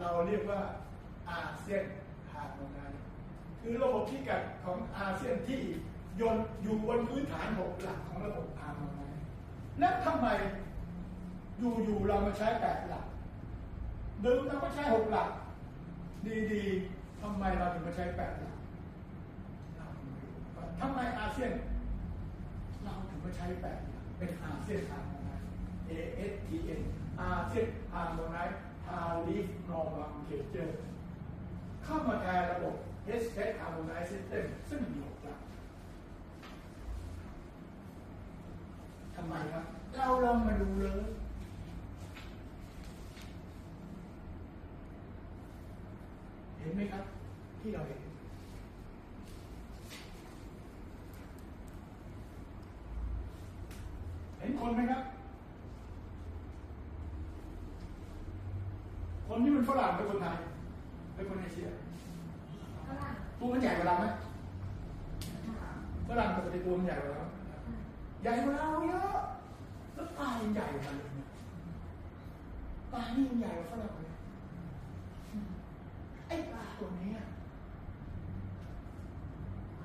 เราเรียกว่าอาเซียนฮาร์โมไนซ์คือระบบพิกัดของอาเซียนที่ยนอยู่บนพื้นฐานหกหลักของระบบฮาร์โมไนซ์และทำไมอยู่ๆเรามาใช้แปดหลักเดิมเราก็ใช้หกหลัก ดีๆทำไมเราถึงมาใช้แปดหลักทำไมอาเซียน เราถึงมาใช้แปดหลักเป็นอาเซียนฮาร์โมไนซ์ ASTN อาเซียนฮาร์โมไน ซ์ฮาริฟนอร์มังเคเจอร์เข้ามาแทนระบบ s p e c Harmonized System ซึ่งมีหกหลักทำไมครับ เราลองมาดูเลยเห็นไหมครับ ที่เราเห็นเห็นคนไหมครับ คนที่เป็นฝรั่งเป็นคนไทยเป็นคนเอเชียตัวมันใหญ่กว่าเราไหมฝรั่งปกติตัวมันใหญ่กว่าเราใหญ่กว่าเราเยอะแล้วตายใหญ่กว่าเราเลยนี่ยตานี่ใหญ่กว่าฝรั่งเลยไอ้ปลาตัวนี้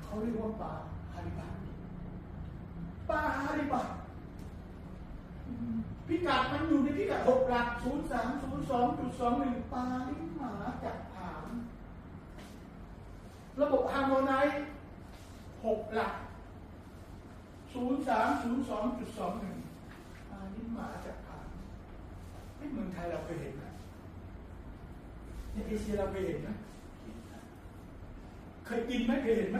เขาเรียกว่าปลาฮาริบัตปลาฮาริบัต พิกัดมันอยู่ในพิกัดหกหลักศูนย์สามศูนย์สองจุดสองหนึ่งปลาลิหมาจับผางระบบฮาร์โมไนซ์หกหลักศูนย์สามศูนย์สองจุดสองหนึ่งอันนี้มาจากผานไม่เมืองไทยเราเคยเห็นไหมในเอเชียเราเคยเห็นไหมเคยกินไหมเคยเห็นไหม